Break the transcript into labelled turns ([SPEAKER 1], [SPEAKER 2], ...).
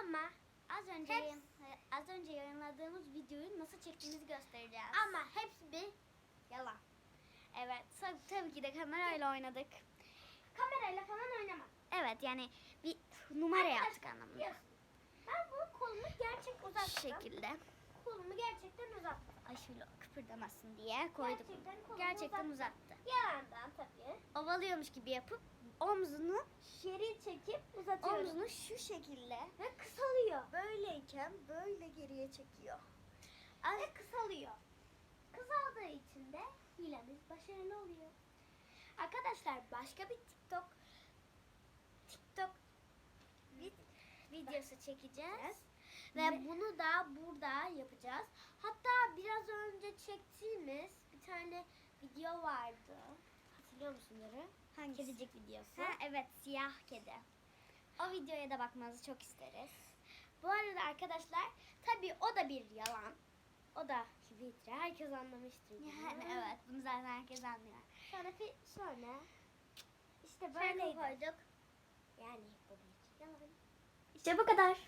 [SPEAKER 1] Ama
[SPEAKER 2] Az önce
[SPEAKER 1] Hepsi-
[SPEAKER 2] yayın- az önce yayınladığımız videoyu nasıl çektiğimizi göstereceğiz.
[SPEAKER 1] ama hepsi bir yalan.
[SPEAKER 2] Evet, tab- tabii ki de kamerayla oynadık.
[SPEAKER 1] Kamerayla falan oynamam.
[SPEAKER 2] Evet, yani bir numara
[SPEAKER 1] Arkadaşlar,
[SPEAKER 2] yaptık anlamında.
[SPEAKER 1] biliyorsun, Ben bu kolumu gerçek
[SPEAKER 2] Şu
[SPEAKER 1] uzattım.
[SPEAKER 2] şekilde.
[SPEAKER 1] Kolumu gerçekten uzattım.
[SPEAKER 2] Ay şöyle kıpırdamasın diye koyduk.
[SPEAKER 1] Gerçekten
[SPEAKER 2] Gerçekten
[SPEAKER 1] uzattım.
[SPEAKER 2] uzattı.
[SPEAKER 1] Yalandan tabii.
[SPEAKER 2] Ovalıyormuş gibi yapıp omzunu
[SPEAKER 1] Şerit çekip uzatıyorum.
[SPEAKER 2] omzunu şu şekilde
[SPEAKER 1] Ve kısalıyor.
[SPEAKER 2] böyleyken böyle geriye çekiyor.
[SPEAKER 1] Ve kısalıyor. Kısaldığı için de hilemiz başarılı oluyor. Arkadaşlar başka bir TikTok TikTok
[SPEAKER 2] Vid- videosu çekeceğiz.
[SPEAKER 1] ve
[SPEAKER 2] Ve
[SPEAKER 1] bunu da burada yapacağız. Hatta biraz önce çektiğimiz bir tane video vardı. Hatırlıyor musun Yara?
[SPEAKER 2] Hangisi?
[SPEAKER 1] Kedicik videosu.
[SPEAKER 2] Ha, evet siyah kedi. O videoya da bakmanızı çok isteriz. Bu arada arkadaşlar tabii o da bir yalan. O da
[SPEAKER 1] Twitter herkes anlamıştır.
[SPEAKER 2] yani evet bunu zaten herkes anlıyor.
[SPEAKER 1] Sonra sonra işte böyleydi.
[SPEAKER 2] koyduk.
[SPEAKER 1] Yani bu bir yalan.
[SPEAKER 2] İşte bu kadar.